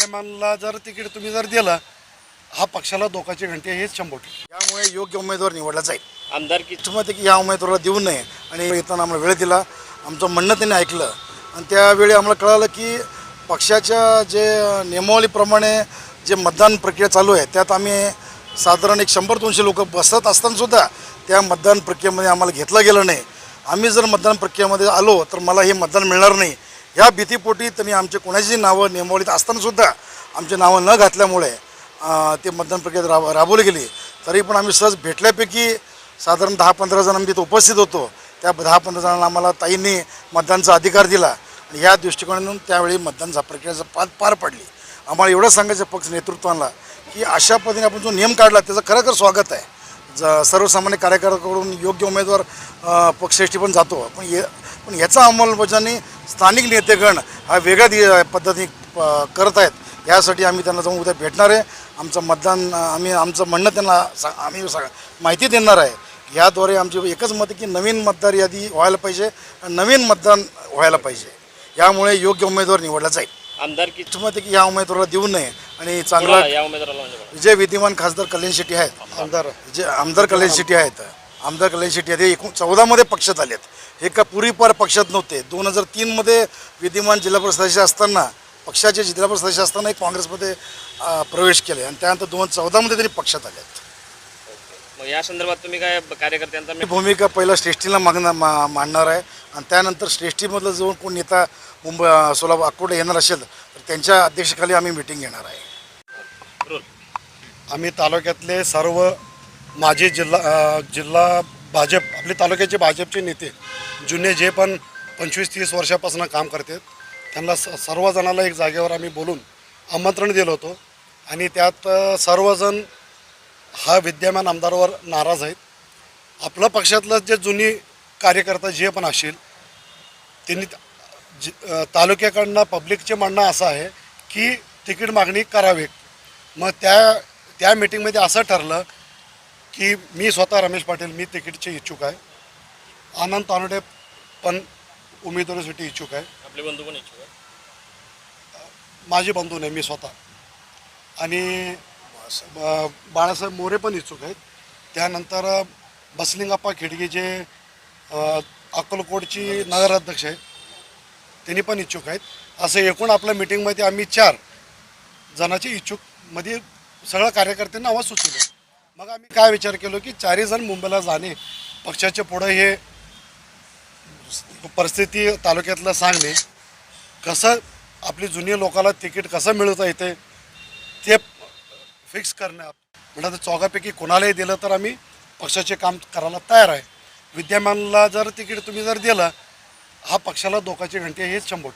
विद्यमानला जर तिकीट तुम्ही जर दिलं हा पक्षाला धोकाची घंटे हेच शंभर टक्के. त्यामुळे योग्य उमेदवार निवडला जाईल. आमदारकी आहे की या उमेदवाराला देऊ नये आणि येताना आम्हाला वेळ दिला. आमचं म्हणणं त्यांनी ऐकलं. आणि त्यावेळी आम्हाला कळालं की पक्षाच्या जे नियमावलीप्रमाणे जे मतदान प्रक्रिया चालू आहे त्यात आम्ही साधारण एक शंभर दोनशे लोक बसत असतानासुद्धा त्या मतदान प्रक्रियेमध्ये आम्हाला घेतलं गेलं नाही. आम्ही जर मतदान प्रक्रियेमध्ये आलो तर मला हे मतदान मिळणार नाही. ह्या भीतीपोटी त्यांनी आमचे कोणाची नावं नियमावलीत असतानासुद्धा आमचे नावं न घातल्यामुळे ते मतदान प्रक्रियेत राब राबवली गेली. तरी पण आम्ही सहज भेटल्यापैकी साधारण दहा पंधरा जण आम्ही तिथं उपस्थित होतो. त्या दहा पंधरा जणांना आम्हाला ताईंनी मतदानचा अधिकार दिला आणि ह्या दृष्टिकोनातून त्यावेळी मतदान प्रक्रिया पार पार पडली. आम्हाला एवढं सांगायचं पक्ष नेतृत्वाला की अशा पद्धतीने आपण जो नियम काढला त्याचं खरंखर स्वागत आहे. ज सर्वसामान्य कार्यकर्त्याकडून योग्य उमेदवार पक्षश्रेष्ठी पण जातो. पण ये पण याचा अंमलबजावणी स्थानिक नेतेगण हा वेगळ्या दि पद्धतीने प- करत आहेत. यासाठी आम्ही त्यांना जाऊन उद्या भेटणार आहे. आमचं मतदान आम्ही आमचं म्हणणं त्यांना सा आम्ही सा माहिती देणार आहे. याद्वारे आमची एकच मत की नवीन मतदार यादी व्हायला पाहिजे आणि नवीन मतदान व्हायला पाहिजे. यामुळे योग्य उमेदवार निवडला जाईल. आमदारकी मत आहे की या उमेदवाराला देऊ नये आणि चांगला या उमेदवाराला म्हणजे? जे विद्यमान खासदार कल्याण शेट्टी आहेत. आमदार. जे आमदार कल्याण शेट्टी आहेत. आमदार कल्याण शेट्टी आहेत हे एकूण चौदामध्ये पक्षात आलेत. हे का पूर्वीपार पक्षात नव्हते. दोन हजार तीनमध्ये विद्यमान जिल्हा परिषद सदस्य असताना पक्षाचे जिल्हा परिषद सदस्य असताना एक काँग्रेसमध्ये प्रवेश केले आणि त्यानंतर दोन हजार चौदामध्ये त्यांनी पक्षात आलेत. मग या संदर्भात तुम्ही काय कार्यकर्त्यांचा भूमिका पहिला श्रेष्ठीला मागणार मा मांडणार आहे. आणि त्यानंतर श्रेष्ठीमधलं जो कोण नेता मुंबई सोलापूर अकोला येणार असेल तर त्यांच्या अध्यक्षतेखाली आम्ही मिटिंग घेणार आहे. आम्ही तालुक्यातले सर्व माझे जिल्हा जिल्हा भाजप आपले तालुक्याचे भाजपचे नेते जुने जे पण पंचवीस तीस वर्षापासून काम करतात त्यांना स सर्वजणाला एक जागेवर आम्ही बोलून आमंत्रण दिलं होतं. आणि त्यात सर्वजण हा विद्यमान आमदारावर नाराज आहेत. आपलं पक्षातलं जे जुनी कार्यकर्ता जे पण असतील त्यांनी जि तालुक्याकडनं पब्लिकचे म्हणणं असं आहे की तिकीट मागणी करावी. मग त्या त्या मिटिंगमध्ये असं ठरलं की मी स्वतः रमेश पाटील मी तिकीटचे इच्छुक आहे. आनंद तानोडे पण उमेदवारीसाठी इच्छुक आहे. आपले बंधू पण इच्छुक आहे. माझे बंधू नाही मी स्वतः. आणि बाळासाहेब मोरे पण इच्छुक आहेत. त्यानंतर बसलिंगप्पा खिडगे जे अक्कलकोटची नगराध्यक्ष आहेत त्यांनी पण इच्छुक आहेत. असं एकूण आपल्या मिटिंगमध्ये आम्ही चार जणांचे इच्छुकमध्ये सगळ्या कार्यकर्त्यांना आवाज सुचवले. मग आम्ही काय विचार केलो की चारही जण मुंबईला जाणे पक्षाच्या पुढं हे परिस्थिती तालुक्यातलं सांगणे कसं आपली जुनी लोकाला तिकीट कसं मिळवता येते ते फिक्स करणं. म्हणजे चौघापैकी कोणालाही दिलं तर आम्ही पक्षाचे काम करायला तयार आहे. विद्यमानला जर तिकीट तुम्ही जर दिलं हा पक्षाला धोकाची घंटी हेच शंभर